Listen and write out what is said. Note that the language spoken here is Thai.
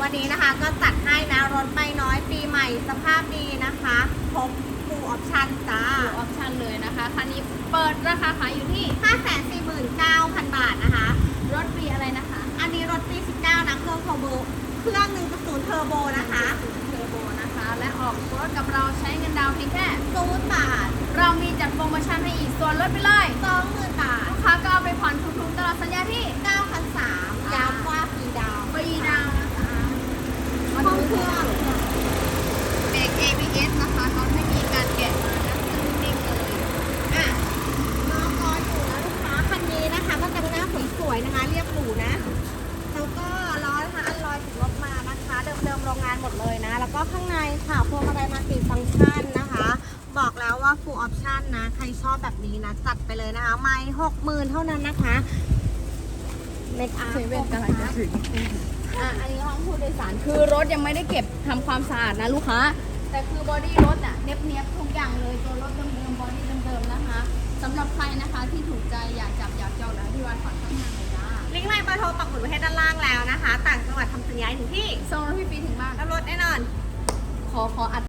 วันนี้นะคะก็จัดให้นะรถไม่น้อยปีใหม่สภาพดีนะคะครบฟูลออปชั่นจ้า ออปชั่นเลยนะคะคันนี้เปิดราคาขายอยู่ที่ 549,000 บาทนะคะ รถปีอะไรนะคะอันนี้รถปี 19 นะ เครื่องเทอร์โบ เครื่อง1.0เทอร์โบนะคะ เทอร์โบนะคะ และออกรถกับเราใช้เงินดาวน์เพียงแค่ศูนย์บาท เรามีจัดโปรโมชั่นให้อีกส่วนลดไปเลย 20,000 บาท ลูกค้าก็เอาไปผ่อนทุกๆตลอดสัญญาที่ 9,300ย้ำว่าฟรีดาวน์ ฟรีดาวน์นะคะ ห้องเครื่อง เบรก ABS นะคะเขาไม่มีการแกะมานะนิ่งๆเลย อะน้องรออยู่นะลูกค้าคันนี้นะคะก็จะเป็นหน้าสวยๆนะคะ เรียบหรูนะ แล้วก็ล้อนะคะอันลอยถึงรถมานะคะ เดิมๆโรงงาน หมดเลยนะ แล้วก็ข้างในค่ะพวงมาลัยมาติฟังก์ชันนะคะ บอกแล้วว่า full option นะ ใครชอบแบบนี้นะ จัดไปเลยนะคะไม่หกหมื่นเท่านั้นนะคะเมคอัพเซเว่นกำลังจะถึงอะอันนี้ห้องผู้โดยสารคือรถยังไม่ได้เก็บทำความสะอาดนะลูกค้า แต่คือบอดี้รถอะเนียบๆทุกอย่างเลยตัวรถเดิมๆบอดี้เดิมๆนะคะสำหรับใครนะคะที่ถูกใจอยากจับอยากจองนะที่วันผ่อนข้างหน้าเลยจ้าลิงก์ไลน์เบอร์โทรปักหมุดไว้ให้ด้านล่างแล้วนะคะ ต่างจังหวัดทำสัญญาถึงที่ส่งรถพี่ปีถึง บ้าน รับรถแน่นอน ขอขออัด